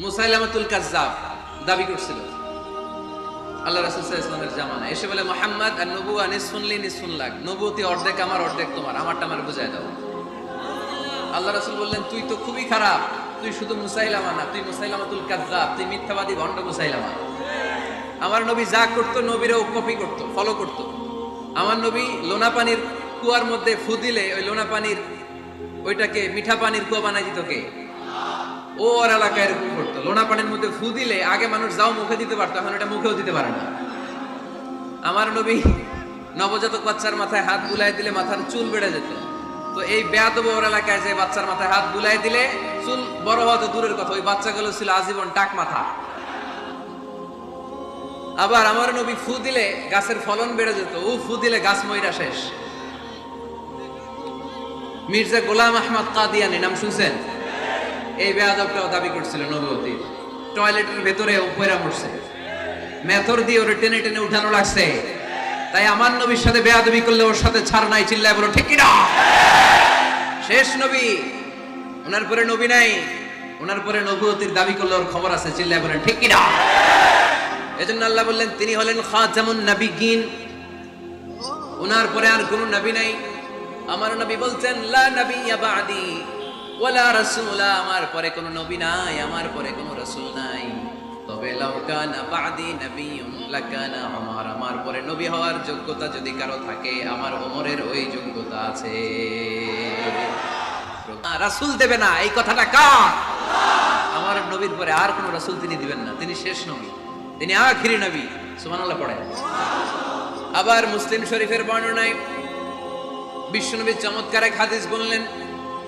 মুসাইলামাতুল দাবি করছিল। আল্লাহ রাসূল ওয়াসাল্লামের জামানা এসে বলে, মোহাম্মদ, আর লাগ। নবুয়তি অর্ধেক আমার, অর্ধেক তোমার। আমারটা আমার বুঝায় দাও। আল্লাহ রাসূল বললেন, তুই তো খুবই খারাপ। তুই শুধু মুসাইলামা না, তুই মুসাইলামাতুল তুই মিথ্যাবাদী ভণ্ড মুসাইলামা। আমার নবী যা করতো, নবীরাও কপি করতো ফলো করতো। আমার নবী লোনা পানির কুয়ার মধ্যে ফু দিলে ওই লোনা পানির, ওইটাকে মিঠা পানির কুয়া বানাই দিত কে? ওর এলাকায় এরকম লোনা পানির মধ্যে ফু দিলে আগে মানুষ যাও মুখে দিতে পারতো, এখন এটা মুখেও দিতে পারে না। আমার নবী নবজাতক বাচ্চার মাথায় হাত বুলাই দিলে মাথার চুল বেড়ে যেত। তো এই বেয়াদব ওর এলাকায় যে বাচ্চার মাথায় হাত বুলাই দিলে চুল বড় হওয়া তো দূরের কথা, ওই বাচ্চাগুলো ছিল আজীবন টাক মাথা। আবার আমার নবী ফু দিলে গাছের ফলন বেড়ে যেত, ও ফু দিলে গাছ ময়রা শেষ। মির্জা গোলাম আহমদ কাদিয়ানি, নাম শুনছেন? এই বেয়াদবটাও দাবি করছিল নবতী টয়লেটের ভেতরে উপরা মরছে। মেথর দিয়ে ওরে টেনে টেনে উঠানো লাগছে। তাই আমার নবীর সাথে বেয়াদবি করলে ওর সাথে ছাড় নাই, চিল্লায় বলো, ঠিক কিনা? শেষ নবী, ওনার পরে নবী নাই, ওনার পরে নবুয়তির দাবি করলে ওর খবর আছে, চিল্লায় বলেন ঠিক কিনা? এজন্য আল্লাহ বললেন, তিনি হলেন খাজামুন নাবিগিন ওনার পরে আর কোনো নবী নাই। আমার নবী বলছেন, লা নাবিয়্যা বাদি। ওয়ালা রাসূলা, আমার পরে কোনো নবী নাই, আমার পরে কোনো রাসূল নাই। তবে লাউ কানা বাদি নাবিয়্যুন লাকানা আমার আমার পরে নবী হওয়ার যোগ্যতা যদি কারও থাকে, আমার ওমরের ওই যোগ্যতা আছে। রাসূল দেবে না, এই কথাটা কার? আমার নবীর পরে আর কোনো রাসূল তিনি দিবেন না, তিনি শেষ নবী, তিনি আখিরি নবী, সুবহানাল্লাহ পড়েন আবার মুসলিম শরীফের বর্ণনায় বিশ্বনবী চমৎকার এক হাদিস বললেন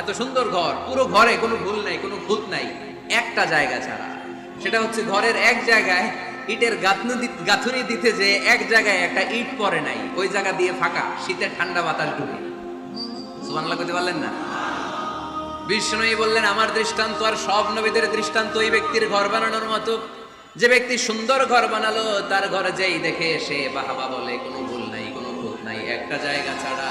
এত সুন্দর ঘর, পুরো ঘরে কোনো ভুল নাই, কোনো খুঁত নাই, একটা জায়গা ছাড়া। সেটা হচ্ছে ঘরের এক জায়গায় ইটের গাঁথনি দিতে যে এক জায়গায় একটা ইট পরে নাই, ওই জায়গা দিয়ে ফাঁকা শীতের ঠান্ডা বাতাস ঢুকে। সুবহানাল্লাহ করতে পারলেন না? বিষ্ণুই বললেন, আমার দৃষ্টান্ত আর সব নবীদের দৃষ্টান্ত ওই ব্যক্তির ঘর বানানোর মতো। যে ব্যক্তি সুন্দর ঘর বানালো, তার ঘরে যেই দেখে সে বাহাবা বলে, কোনো ভুল নাই, কোনো ভুল নাই, একটা জায়গা ছাড়া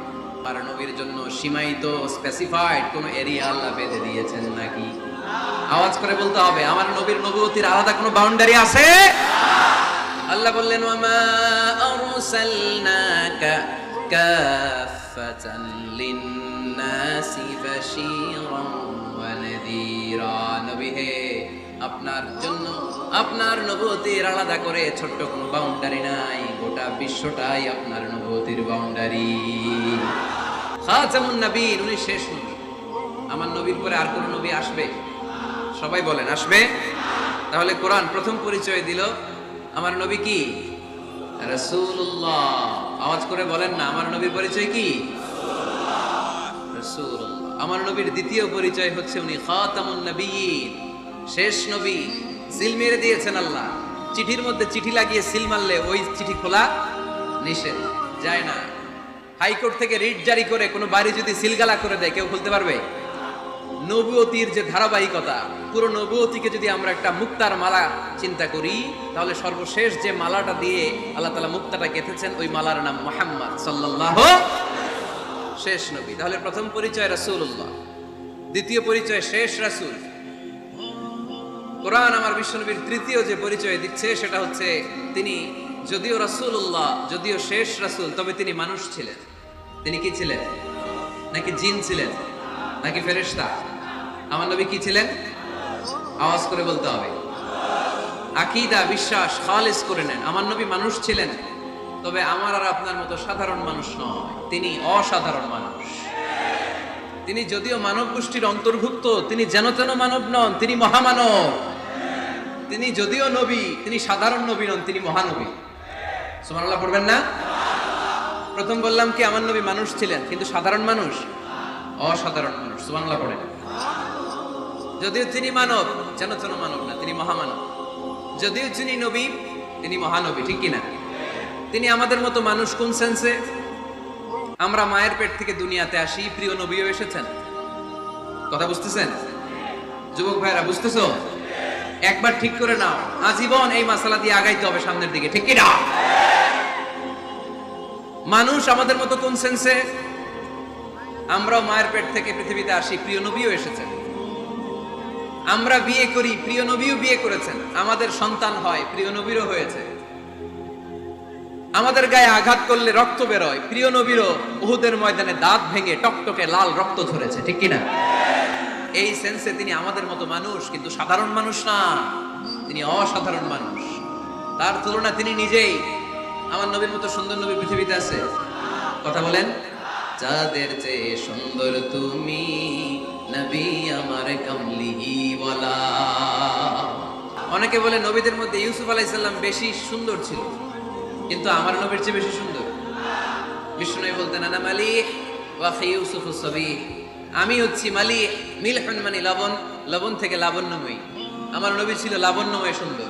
আর নবীর জন্য সীমায়িত স্পেসিফাইড কোন এরিয়া আল্লাহ বেঁধে দিয়েছেন নাকি? আওয়াজ করে বলতে হবে, আমার নবীর নবুয়তির আলাদা কোনো বাউন্ডারি আছে? আল্লাহ বললেন, ওয়ামা আরসালনাকা কাফাতান লিন্নাসি বাশীরান ওয়া নাযীরা নবী হে, আপনার জন্য, আপনার নবুয়তির আলাদা করে ছোট্ট কোনো বাউন্ডারি নাই, গোটা বিশ্বটাই আপনার নবুয়তির বাউন্ডারি খাতামুন নবীন উনি শেষ নবী। আমার নবীর পরে আর কোন নবী আসবে? সবাই বলেন, আসবে? তাহলে কোরআন প্রথম পরিচয় দিল। আমার নবী কি? রাসূলুল্লাহ। আওয়াজ করে বলেন না, আমার নবীর পরিচয় কি? রাসূলুল্লাহ। আমার নবীর দ্বিতীয় পরিচয় হচ্ছে উনি খাতামুন নবিয়্যিন শেষ নবী। সিল মেরে দিয়েছেন আল্লাহ। চিঠির মধ্যে চিঠি লাগিয়ে সিল মারলে ওই চিঠি খোলা নিষেধ। যায় না। হাইকোর্ট থেকে রিট জারি করে কোনো বাড়ি যদি সিলগালা করে দেয়, কেউ খুলতে পারবে? নবুয়তির যে ধারাবাহিকতা, পুরো নবুয়তিকে যদি আমরা একটা মুক্তার মালা চিন্তা করি, তাহলে সর্বশেষ যে মালাটা দিয়ে আল্লাহ তালা মুক্তাটা গেঁথেছেন, ওই মালার নাম মোহাম্মদ সাল্লাহ শেষ নবী। তাহলে প্রথম পরিচয় রাসূলুল্লাহ, দ্বিতীয় পরিচয় শেষ রাসূল। কোরআন আমার বিশ্বনবীর তৃতীয় যে পরিচয় দিচ্ছে, সেটা হচ্ছে তিনি যদিও রাসূলুল্লাহ, যদিও শেষ রাসূল, তবে তিনি মানুষ ছিলেন। তিনি কি ছিলেন? নাকি জিন ছিলেন? নাকি ফেরেশতা? আমার নবী কি ছিলেন? আওয়াজ করে বলতে হবে। আকিদা, বিশ্বাস, খালিস করে নেন। আমার নবী মানুষ ছিলেন, তবে আমার আর আপনার মতো সাধারণ মানুষ নয়। তিনি অসাধারণ মানুষ। তিনি যদিও মানব গোষ্ঠীর অন্তর্ভুক্ত, তিনি যেন তেন মানব নন, তিনি মহামানব। তিনি যদিও নবী, তিনি সাধারণ নবী নন, তিনি মহানবী। সুমানাল্লাহ পড়বেন না? প্রথম বললাম কি, আমার নবী মানুষ ছিলেন, কিন্তু সাধারণ মানুষ? অসাধারণ মানুষ সুমানাল্লাহ পড়েন যদিও তিনি মানব, যেন তেন মানব না, তিনি মহামানব। যদিও তিনি নবী, তিনি মহানবী, ঠিক কিনা? তিনি আমাদের মতো মানুষ কোন সেন্সে আমরা মায়ের পেট থেকে দুনিয়াতে আসি, প্রিয় নবীও এসেছেন। কথা বুঝতেছেন? যুবক ভাইরা বুঝতেছো? একবার ঠিক করে নাও, আজীবন এই মাসালা দিয়ে আগাইতে হবে সামনের দিকে, ঠিক কিনা? মানুষ আমাদের মতো কোন সেন্সে আমরাও মায়ের পেট থেকে পৃথিবীতে আসি, প্রিয় নবীও এসেছেন। আমরা বিয়ে করি, প্রিয় নবীও বিয়ে করেছেন। আমাদের সন্তান হয়, প্রিয় নবীরও হয়েছে। আমাদের গায়ে আঘাত করলে রক্ত বেরোয়, প্রিয় নবীরও উহুদের ময়দানে দাঁত ভেঙে টকটকে লাল রক্ত ধরেছে, ঠিক কিনা? এই সেন্সে তিনি আমাদের মতো মানুষ, কিন্তু সাধারণ মানুষ না। তিনি অসাধারণ মানুষ। তার তুলনা তিনি নিজেই। আমার নবীর মতো সুন্দর নবী পৃথিবীতে আছে। কথা বলেন। যাদের চেয়ে সুন্দর তুমি নবী আমার কামলিহি বলা অনেকে বলে নবীদের মধ্যে ইউসুফ আলাইসাল্লাম বেশি সুন্দর ছিল, কিন্তু আমার নবীর চেয়ে বেশি সুন্দর। বিষ্ণু বলতেন, আনা মালিক ওয়াফি ইউসুফ সবি আমি হচ্ছি মালিক মিলহন মানে লবণ লবণ থেকে লাবণ্যময়ী। আমার নবী ছিল লাবণ্যময় সুন্দর।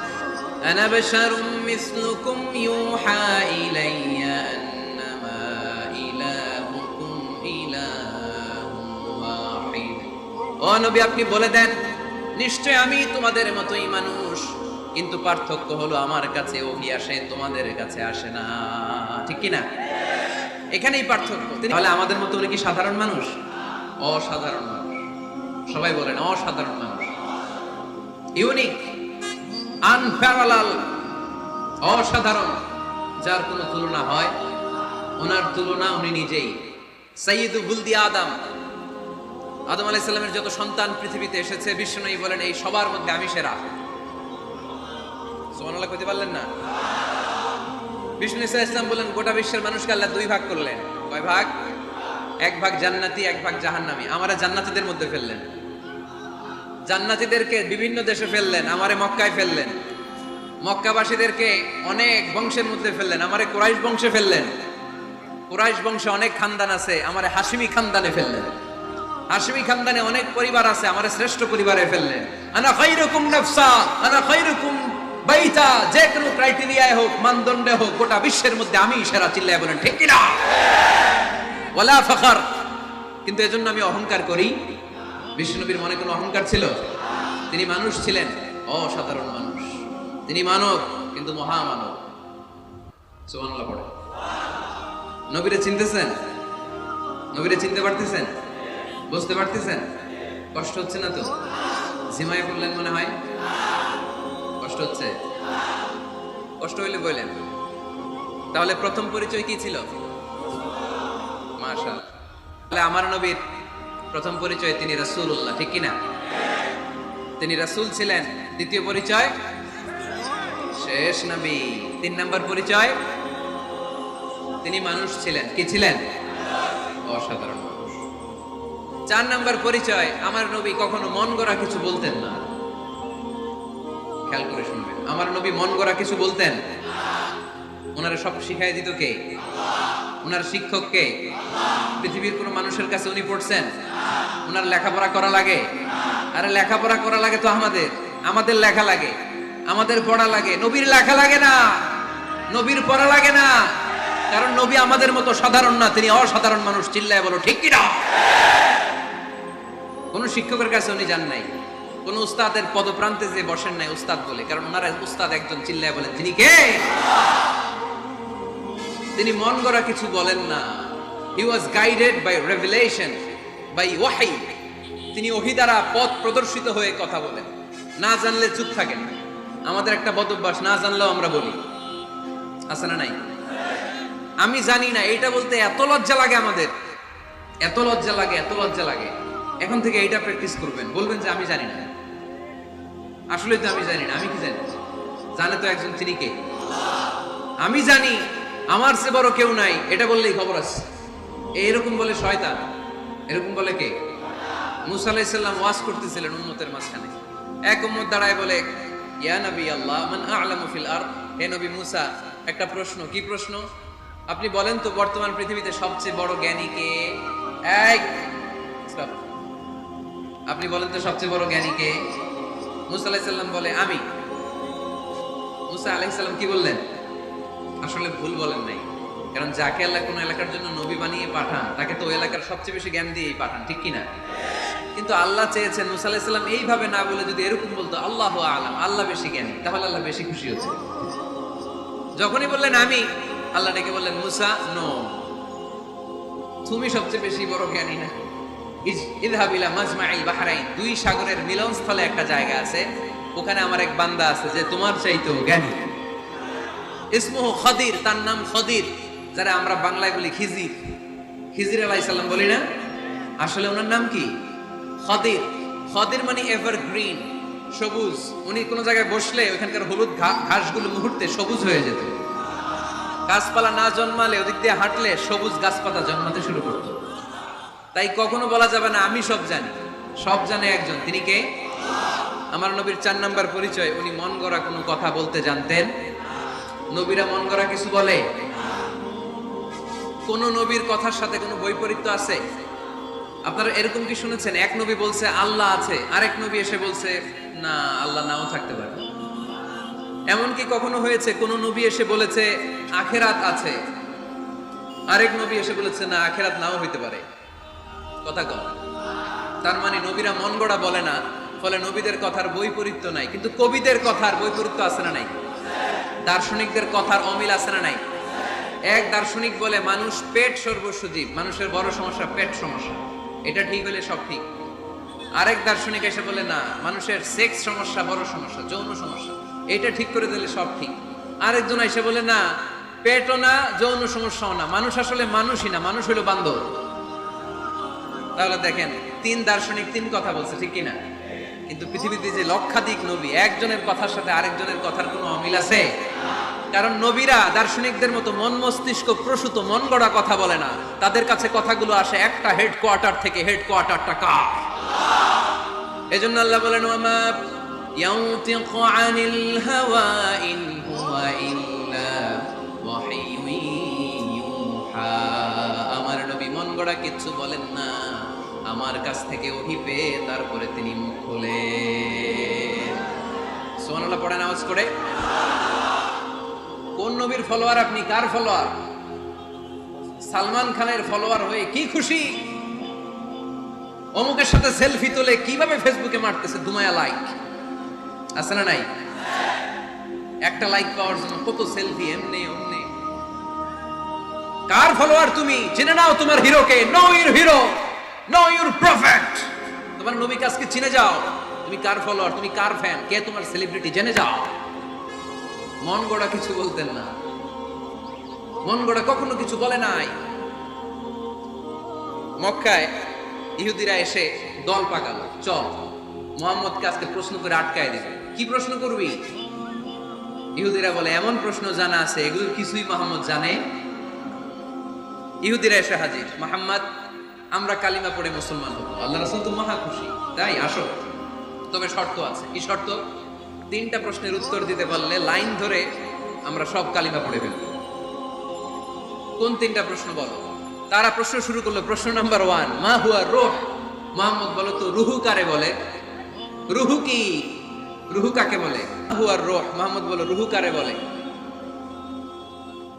আনা বাশারুম মিসলুকুম ইউহা ইলাইয়া আন্নামা ইলাহুকুম ইলাহুন ওয়াহিদ ও নবী, আপনি বলে দেন, নিশ্চয় আমি তোমাদের মতোই মানুষ, কিন্তু পার্থক্য হলো আমার কাছে ওহি আসে, তোমাদের কাছে আসে না। ঠিক কি না এখানেই পার্থক্য। তাহলে আমাদের মতো উনি কি সাধারণ মানুষ? অসাধারণ মানুষ। সবাই বলেন, অসাধারণ মানুষ। ইউনিক। আনপ্যারালাল অসাধারণ, যার কোনো তুলনা হয়, ওনার তুলনা উনি নিজেই। সাইয়্যিদু বুলদি আদম। আদম আলাইহিস সালামের যত সন্তান পৃথিবীতে এসেছে বিশ্বনবী বলেন, এই সবার মধ্যে আমি সেরা। সুবহানাল্লাহ কইতে পারলেন না? বিষ্ণু ইসা ইসলাম বলেন, গোটা বিশ্বের মানুষকে আল্লাহ দুই ভাগ করলেন। কয় ভাগ? এক ভাগ জান্নাতি, এক ভাগ জাহান্নামী। আমারা জান্নাতীদের মধ্যে ফেললেন। জান্নাতীদেরকে বিভিন্ন দেশে ফেললেন, আমারে মক্কায় ফেললেন। মক্কাবাসীদেরকে অনেক বংশের মধ্যে ফেললেন, আমারে কুরাইশ বংশে ফেললেন। কুরাইশ বংশে অনেক খানদান আছে, আমারে হাসিমি খানদানে ফেললেন। হাসিমি খানদানে অনেক পরিবার আছে, আমারে শ্রেষ্ঠ পরিবারে ফেললেন। আনা খাইরুকুম নাফসা, আনা খাইরুকুম বাইতা, যে কোনো ক্রাইটেরিয়ায় হোক, মানদণ্ডে হোক, গোটা বিশ্বের মধ্যে আমি সেরা চিল্লায় বলেন, ঠিক কিনা? ওয়ালা ফখর। কিন্তু এজন্য আমি অহংকার করি। বিষ্ণুনবীর মনে কোনো অহংকার ছিল? তিনি মানুষ ছিলেন, অসাধারণ মানুষ। তিনি মানব, কিন্তু মহামানব। সুবহানাল্লাহ পড়ে। নবীরে চিনতেছেন? নবীরে চিনতে পারতেছেন? বুঝতে পারতেছেন? কষ্ট হচ্ছে না তো? ঝিমায় বললেন মনে হয়? কষ্ট হচ্ছে? কষ্ট হইলে বললেন তাহলে প্রথম পরিচয় কি ছিল? মাশাআল্লাহ। তাহলে আমার নবীর প্রথম পরিচয় তিনি রাসূলুল্লাহ, ঠিক কিনা? তিনি রাসূল ছিলেন। দ্বিতীয় পরিচয়? শেষ নবী। তিন নম্বর পরিচয়? তিনি মানুষ ছিলেন। কি ছিলেন? অসাধারণ চার নম্বর পরিচয়, আমার নবী কখনো মন গড়া কিছু বলতেন না। খেয়াল করে শুনবেন। আমার নবী মন গড়া কিছু বলতেন? ওনারা সব শিখাই দিত কে? ওনার শিক্ষক কে? পৃথিবীর কোন মানুষের কাছে উনি পড়ছেন? ওনার লেখাপড়া করা লাগে? আরে লেখাপড়া করা লাগে তো আমাদের। আমাদের লেখা লাগে। আমাদের পড়া লাগে। নবীর লেখা লাগে না। নবীর পড়া লাগে না। কারণ নবী আমাদের মতো সাধারণ না, তিনি অসাধারণ মানুষ। চিল্লায় বলো, ঠিক কিনা? কোন শিক্ষকের কাছে উনি যান নাই। কোন উস্তাদের পদপ্রান্তে যে বসেন নাই উস্তাদ বলে। কারণ ওনারা উস্তাদ একজন, চিল্লায় বলেন, তিনি কে? তিনি মন গড়া কিছু বলেন না। He was guided by revelation by ওয়াহাই তিনি ওহি দ্বারা পথ প্রদর্শিত হয়ে কথা বলেন। না জানলে চুপ থাকেন। আমাদের একটা বদভ্যাস না জানলেও আমরা বলি। আছে না নাই? আমি জানি না এটা বলতে এত লজ্জা লাগে আমাদের। এত লজ্জা লাগে, এত লজ্জা লাগে। এখন থেকে এটা প্র্যাকটিস করবেন। বলবেন যে আমি জানি না। আসলে তো আমি জানি না, আমি কি জানি? জানে তো একজন তিনি কে? আমি জানি। আমার সে বড় কেউ নাই, এটা বললেই খবর আছে। এরকম বলে শয়তান, এরকম বলে কে? মুসা আলাইসাল্লাম ওয়াজ করতেছিলেন উম্মতের মাঝখানে। এক উম্মত দাঁড়ায় বলে, ইয়া নবী আল্লাহ, মান আ'লামু ফিল আরদ? হে নবী মুসা, একটা প্রশ্ন, কি প্রশ্ন? আপনি বলেন তো, বর্তমান পৃথিবীতে সবচেয়ে বড় জ্ঞানী কে? stop। আপনি বলেন তো, সবচেয়ে বড় জ্ঞানী কে? মুসা আলাইসাল্লাম বলে, আমি। মুসা আলাইসাল্লাম কি বললেন? আসলে ভুল বলেন নাই। কারণ যাকে আল্লাহ কোন এলাকার জন্য নবী বানিয়ে পাঠান, তাকে তো ওই এলাকার সবচেয়ে বেশি জ্ঞান দিয়েই পাঠান, ঠিক কিনা? কিন্তু আল্লাহ চেয়েছেন, মুসা আলাইসাল্লাম এইভাবে না বলে যদি এরকম বলতো, আল্লাহ আলাম, আল্লাহ বেশি জ্ঞানী। তাহলে আল্লাহ বেশি খুশি হচ্ছে। যখনই বললেন আমি, আল্লাহ ডেকে বললেন, মুসা, নো। তুমি সবচেয়ে বেশি বড় জ্ঞানী না? ইযহাবিলা মাজমাইল বাহরাইন। দুই সাগরের মিলনস্থলে একটা জায়গা আছে, ওখানে আমার এক বান্দা আছে যে তোমার চাইতেও জ্ঞানী। ইসমুহ খদির, তার নাম খদির, যারা আমরা বাংলায় বলি খিজির খিজির আলাইহিস সালাম বলি না? আসলে ওনার নাম কি? খদির। খদির মানে এভার গ্রিন সবুজ। উনি কোনো জায়গায় বসলে ওখানকার হলুদ ঘাসগুলো মুহূর্তে সবুজ হয়ে যেত। গাছপালা না জন্মালে ওদিক দিয়ে হাঁটলে সবুজ গাছপাতা জন্মাতে শুরু করত। তাই কখনো বলা যাবে না, আমি সব জানি। সব জানে একজন। তিনি কে? আমার নবীর চার নাম্বার পরিচয়। উনি মন গড়া কোনো কথা বলতে জানতেন নবীরা মন গড়া কিছু বলে? কোন নবীর কথার সাথে কোনো বৈপরীত্য আছে? আপনারা এরকম কি শুনেছেন? এক নবী বলছে, আল্লাহ আছে। আরেক নবী এসে বলছে, না, আল্লাহ নাও থাকতে পারে। এমনকি কখনো হয়েছে, কোন নবী এসে বলেছে, আখেরাত আছে। আরেক নবী এসে বলেছে, না, আখেরাত নাও হইতে পারে। কথা কম। তার মানে নবীরা মন গড়া বলে না, ফলে নবীদের কথার বৈপরীত্য নাই। কিন্তু কবিদের কথার বৈপরীত্য আছে না নাই? দার্শনিকদের কথার অমিল আছে না নাই? এক দার্শনিক বলে, মানুষ পেট সর্বস্ব জীব মানুষের বড় সমস্যা পেট সমস্যা। এটা ঠিক হলে সব ঠিক। আরেক দার্শনিক এসে বলে, না, মানুষের সেক্স সমস্যা, বড় সমস্যা, যৌন সমস্যা, এটা ঠিক করে দিলে সব ঠিক। আরেকজন এসে বলে, না, পেটও না, যৌন সমস্যাও না, মানুষ আসলে মানুষই না, মানুষ হলো বান্ধব। তাহলে দেখেন, তিন দার্শনিক তিন কথা বলছে, ঠিক কিনা? কিন্তু পৃথিবীতে যে লক্ষাধিক নবী, একজনের কথার সাথে আরেকজনের কথার কোনো অমিল আছে? কারণ নবীরা দার্শনিকদের মতো মন মস্তিষ্ক প্রসূত, মন গড়া কথা বলে না। তাদের কাছে কথাগুলো আসে একটা হেডকোয়ার্টার থেকে হেড হেডকোয়ার্টারটা কার? এজন্য আল্লাহ বলেন, ওয়ামা ইয়ানতিকু আনিল হাওয়া ইন হুয়া ইল্লা ওয়াহিয়ুন ইউহা। আমার নবী মন গড়া কিচ্ছু বলেন না। আমার কাছ থেকে ওহি পেয়ে তারপরে তিনি মুখ খোলেন সুবহানাল্লাহ, পড়েন আওয়াজ করে। কোন নবীর ফলোয়ার আপনি? কার ফলোয়ার সালমান খানের ফলোয়ার হয়ে কি খুশি? অমুকের সাথে সেলফি তুলে কীভাবে ফেসবুকে মারতেছে? দুমায়া লাইক আছে না নাই? একটা লাইক পাওয়ার জন্য কত সেলফি এমনি অমনি। কার ফলোয়ার তুমি? জেনে নাও তোমার হিরোকে know your hero know your prophet তোমার নবীকে আজকে চিনে যাও। তুমি কার ফলোয়ার তুমি কার ফ্যান কে তোমার সেলিব্রিটি জেনে যাও? মন গড়া কিছু বলতেন না। মন গড়া কখনো কিছু বলে নাই। মক্কায় ইহুদিরা এসে দল পাকালো। চল মোহাম্মদকে আজকে প্রশ্ন করে আটকায় কি প্রশ্ন করবি? ইহুদিরা বলে, এমন প্রশ্ন জানা আছে, এগুলো কিছুই মোহাম্মদ জানে? ইহুদিরা এসে হাজির। মোহাম্মদ আমরা কালিমা পড়ে মুসলমান হব। আল্লাহ রাসুল তো মহা খুশি। তাই আসো। তবে শর্ত আছে। কি শর্ত? তিনটা প্রশ্নের উত্তর দিতে পারলে লাইন ধরে আমরা সব কালিমা পড়ে ফেলব। কোন তিনটা প্রশ্ন বলো? তারা প্রশ্ন শুরু করল? প্রশ্ন নাম্বার ওয়ান, মা হুয়া রোহ? মোহাম্মদ বলো তো, রুহু কারে বলে? রুহু কি? রুহু কাকে বলে? মা হুয়া রোহ? মোহাম্মদ বলো, রুহু কারে বলে?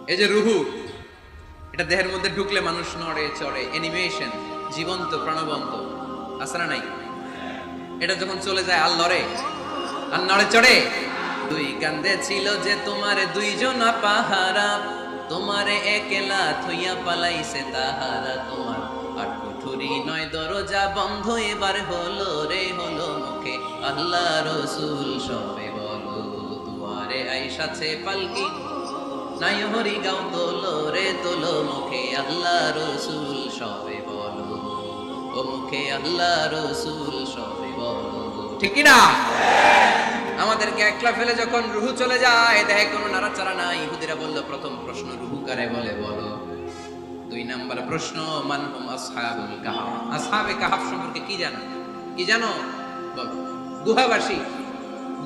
এই যে রুহু। এটা দেহের মধ্যে ঢুকলে মানুষ নড়ে, চড়ে অ্যানিমেশন জীবন্ত, প্রাণবন্ত। আসরা নাই? এটা যখন চলে যায়, আল লড়ে আর নড়ে, চড়ে। দুই কান্দে ছিল যে তোমারে দুইজন পাহারা, তোমারে একলা থইয়া পালাইছে তাহারা তোমার। আর কুঠুরি নয়, দরজা বন্ধ, এবার হলো রে, হলো মুখে। আল্লাহ রসুল সবে বলো, দুয়ারে আইসাছে পালকি। নাই হরি গাও তোলো রে তোলো, মুখে আল্লাহ রসুল সবে ও মুখে আল্লাহ রসুল সবে ঠিক না আমাদেরকে একলা ফেলে যখন রুহু চলে যায় কোনো নাড়াচাড়া নাই। ইহুদিরা বলল, প্রথম প্রশ্ন, রুহু কারে বলে? বলো। দুই নাম্বার প্রশ্ন মানহুম আসহাবুল কাহাফ আসহাবে কাহাফ সম্পর্কে কি জানো? কি জানো? গুহাবাসী।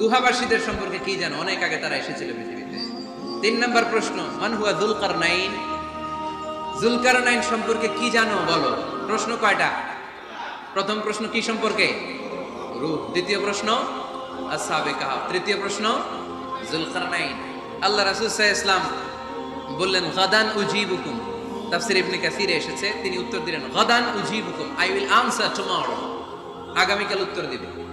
গুহাবাসীদের সম্পর্কে কি জানো? অনেক আগে তারা এসেছিল তিন নম্বর প্রশ্ন, মান হুয়া জুলকার নাইন জুলকার নাইন সম্পর্কে কি জানো? বলো। প্রশ্ন কয়টা? প্রথম প্রশ্ন কি সম্পর্কে? রূপ। দ্বিতীয় প্রশ্ন আসহাবে কাহাফ তৃতীয় প্রশ্ন জুলকার নাইন আল্লাহ রাসূল আলাইহি ইসলাম বললেন, গাদান উজিবুকুম। তাফসির ইবনে কাসিরে এসেছে, তিনি উত্তর দিলেন, গাদান উজিবুকুম। আই উইল আনসার টুমরো আগামীকাল উত্তর দিব।